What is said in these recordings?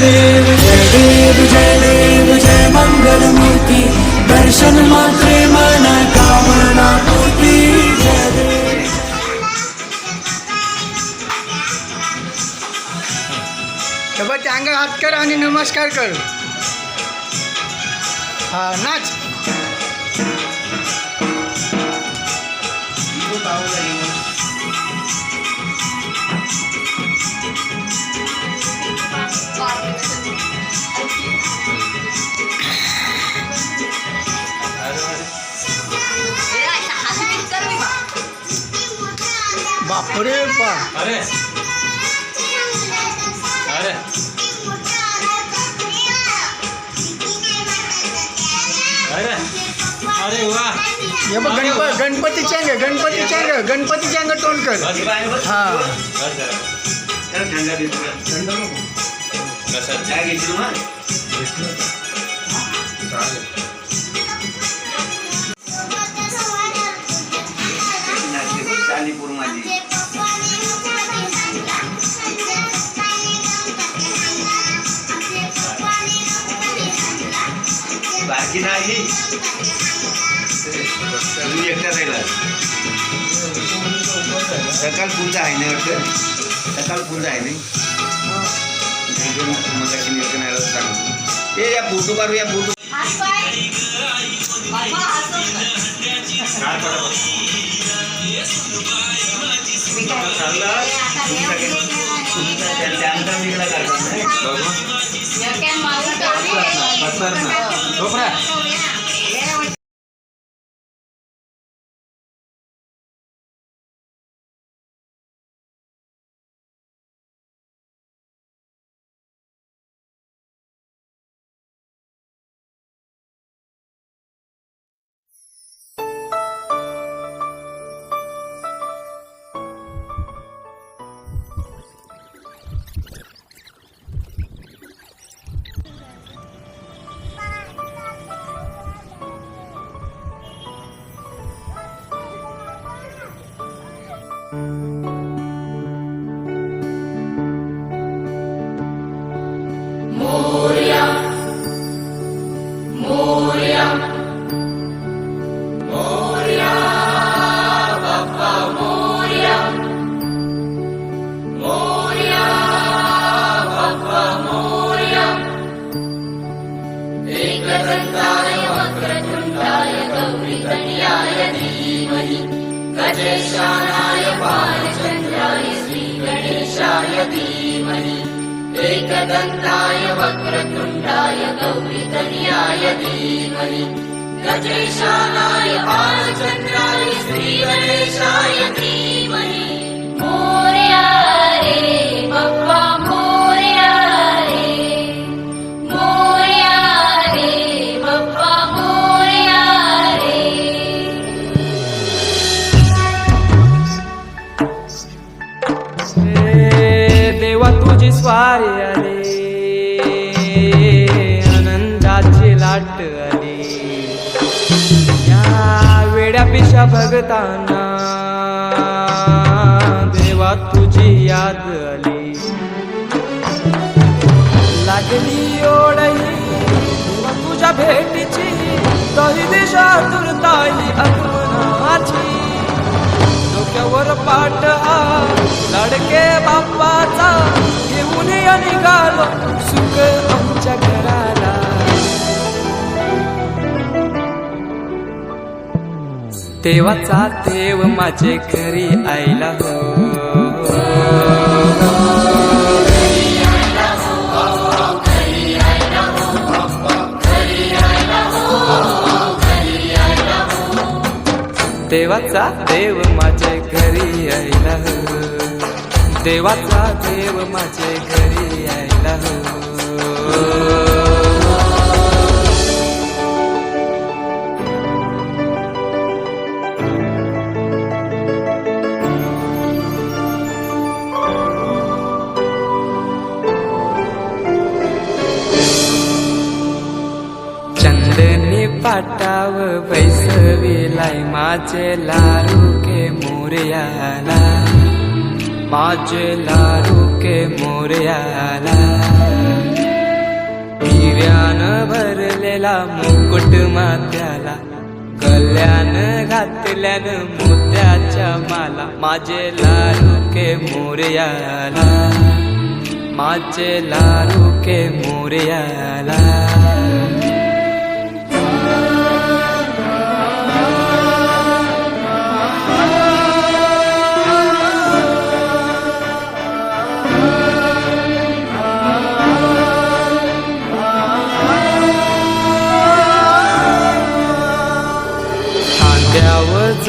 देव जय देव जय देव जय मंगलमूर्ती दर्शन मात्रे मना कामना पूर्ती जय देव अंग हात कर आणि नमस्कार कर. हा नाच. बापरे बा अरे. अरे. अरे. अरे वा. हे बघ गणप गणपतीच्या अंग गणपतीच्या अंग गणपतीच्या अंग तोंड कर. हा. नाही एकटा राहिला. सकाळ पुंजा आहे ना वाटतं? सकाळ पुंजा आहे नाही? मगाशी आलं सांगतो ए या फोटो काढू या फोटो. त्यानंतर निघाला काढतात Mas, Fernanda. Música ीवनि एकगन्धाय वक्रकुण्डाय गौरितनियाय दीवनि रजेशालाय आयुचन्द्राय स्त्रीवदेशाय दीमनि भूर्याब् भू लाट आली या वेड्या पिशा भगताना देवा तुझी याद आली. लागली ओढही तुझ्या भेटीची देवाचा देव माझे घरी आईला हो देवाचा देव माझे घरी आईला हो. देवाचा देव माझे घरी यायला पाटाव बैसविलाय माझे लारू के मोरयाला. माझे लारू के मोरयाला. हिऱ्यानं भरलेला मुकुट मात्याला कल्याण घातल्यान मोत्याच्या माला. माझे लारू के मोरयाला. माझे लारू के मोर्याला.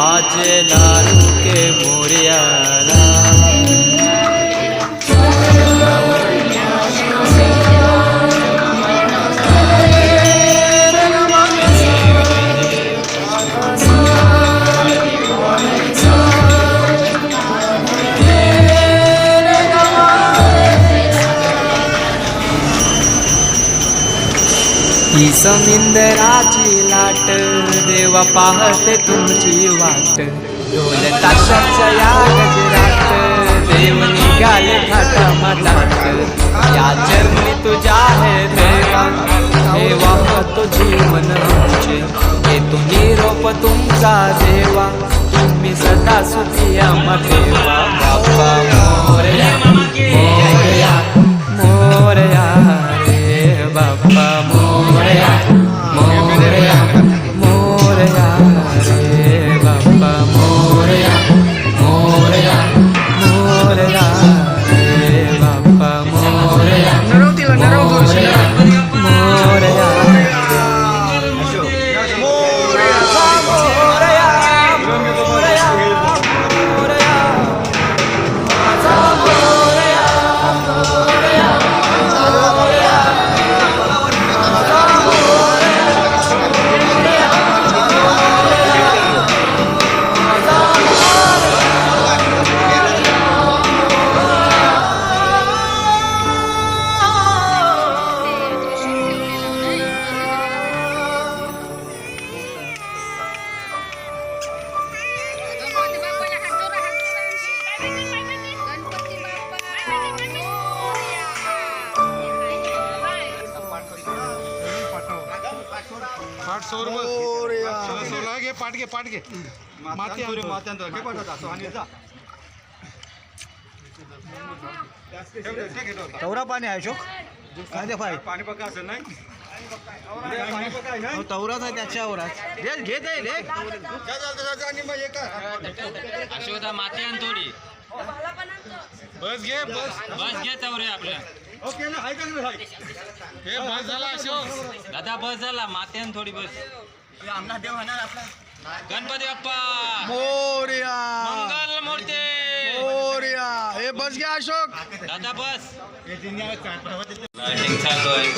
माझे लाडू के मोर्याला ही समिंदराची लाट देवा पाहते तुमची वाट. ढोल ताशाच्या या गजरात देव निघाले घाटा मटात या चरणी तुझ्या आहे देवा देवा तो जीवन आमचे. हे तुम्ही रोप तुमचा देवा तुम्ही सदा सुखी आम्हा देवा. पाठ सोर सोला. घे पाठ घे पाठ घे. माती आणतो. तवरा पाणी आहे अशोक. काय ते पाय पाणी पका असं नाही? तवराच आहे त्याच्यावरच घे घे ते ले. अशोदा माती आण थोडी. बस घे बस. बस घे तवरे आपल्या. हे बस झाला अशोक दादा बस झाला माती आण थोडी बस. गणपती बाप्पा. मोरया. मंगल मूर्ती. मोरया. हे बस घ्या अशोक. दादा बस. लाइटिंग चालू आहे